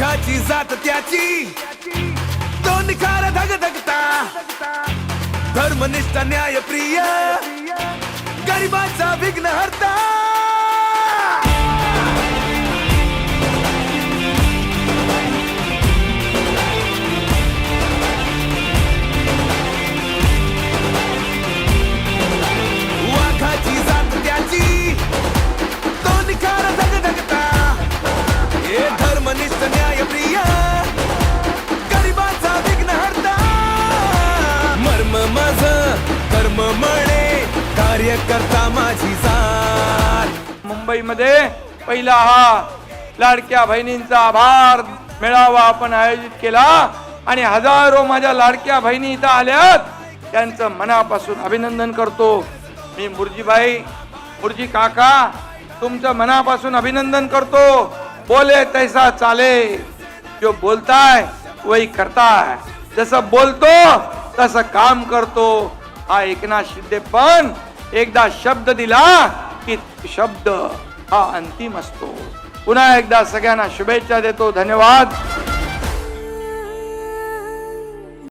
वाघाची जात त्याची. तो निखार धग धगता. धर्मनिष्ठ न्यायप्रिय. गरिबाचा विघ्न हरता. कर्म म्हणे कार्यकर्ता माझी जात. मुंबईमध्ये पहिला हा लाडक्या बहिणींचा आभार मेळावा आपण आयोजित केला आणि हजारो माझ्या लाडक्या बहिणी इथं आल्यात. त्यांचं मनापासून अभिनंदन करतो. मी मुरजीबाई मुरजी काका तुमचं मनापासून अभिनंदन करतो. बोले तैसा चाले. जो बोलताय वही करताय. जसं बोलतो तसं काम करतो. हा एकनाथ शिंदे पण एकदा शब्द दिला की शब्द हा अंतिम असतो. पुन्हा एकदा सगळ्यांना शुभेच्छा देतो. धन्यवाद.